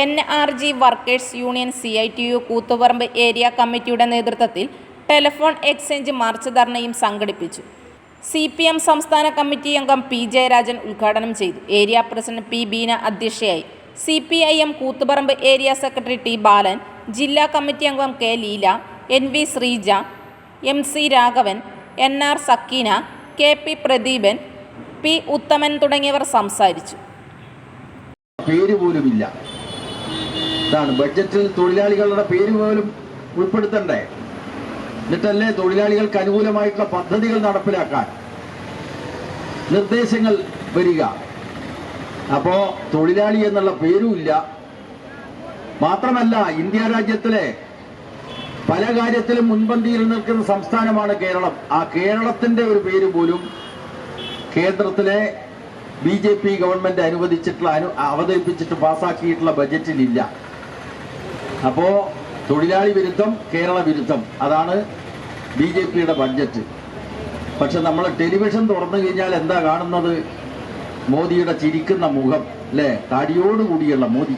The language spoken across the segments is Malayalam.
N R G workers union C I T U Koothuparamba area കമ്മിറ്റിയുടെ നേതൃത്വത്തിൽ ടെലിഫോൺ എക്സ്ചേഞ്ച് മാർച്ച് ധർണയും സംഘടിപ്പിച്ചു. സി പി എം സംസ്ഥാന കമ്മിറ്റി അംഗം പി ജയരാജൻ ഉദ്ഘാടനം ചെയ്തു. ഏരിയ പ്രസിഡന്റ് പി ബീന അധ്യക്ഷയായി. C P I M Koothuparamba area secretary T Balan ജില്ലാ കമ്മിറ്റി അംഗം K Leela N V Sreeja M C Raghavan N R Sakeena K P Pradeepan P Uthaman തുടങ്ങിയവർ സംസാരിച്ചു. പേര് പോലുമില്ല. ഇതാണ്. ബഡ്ജറ്റിൽ തൊഴിലാളികളുടെ പേര് പോലും ഉൾപ്പെടുത്തണ്ടേ? എന്നിട്ടല്ലേ തൊഴിലാളികൾക്ക് അനുകൂലമായിട്ടുള്ള പദ്ധതികൾ നടപ്പിലാക്കാൻ? നിർദ്ദേശങ്ങൾ വരിക. അപ്പോ തൊഴിലാളി എന്നുള്ള പേരുമില്ല. മാത്രമല്ല ഇന്ത്യ രാജ്യത്തിലെ പല കാര്യത്തിലും മുൻപന്തിയിൽ നിൽക്കുന്ന സംസ്ഥാനമാണ് കേരളം. ആ കേരളത്തിന്റെ ഒരു പേര് പോലും കേന്ദ്രത്തിലെ ബി ജെ പി ഗവൺമെന്റ് അനുവദിച്ചിട്ടുള്ള അനു അവതരിപ്പിച്ചിട്ട് പാസ്സാക്കിയിട്ടുള്ള ബജറ്റിലില്ല അപ്പോ തൊഴിലാളി വിരുദ്ധം കേരള വിരുദ്ധം. അതാണ് ബി ജെ പിയുടെ ബഡ്ജറ്റ് പക്ഷെ നമ്മൾ ടെലിവിഷൻ തുറന്നു കഴിഞ്ഞാൽ എന്താ കാണുന്നത്? മോദിയുടെ ചിരിക്കുന്ന മുഖം അല്ലേ? താടിയോടുകൂടിയുള്ള മോദി.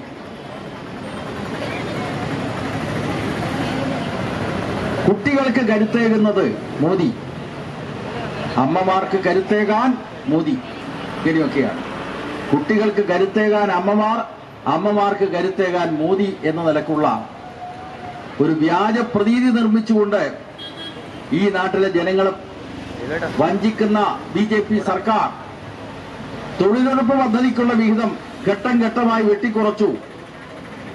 കുട്ടികൾക്ക് കരുത്തേകുന്നത് മോദി. അമ്മമാർക്ക് കരുത്തേകാൻ മോദി. ഇങ്ങനെയൊക്കെയാണ്. കുട്ടികൾക്ക് കരുത്തേകാൻ അമ്മമാർ അമ്മമാർക്ക് കരുത്തേകാൻ മോദി എന്ന നിലക്കുള്ള ഒരു വ്യാജ പ്രതീതി നിർമ്മിച്ചുകൊണ്ട് ഈ നാട്ടിലെ ജനങ്ങളെ വഞ്ചിക്കുന്ന ബി ജെ പി സർക്കാർ തൊഴിലുറപ്പ് പദ്ധതിക്കുള്ള വിഹിതം ഘട്ടം ഘട്ടമായി വെട്ടിക്കുറച്ചു.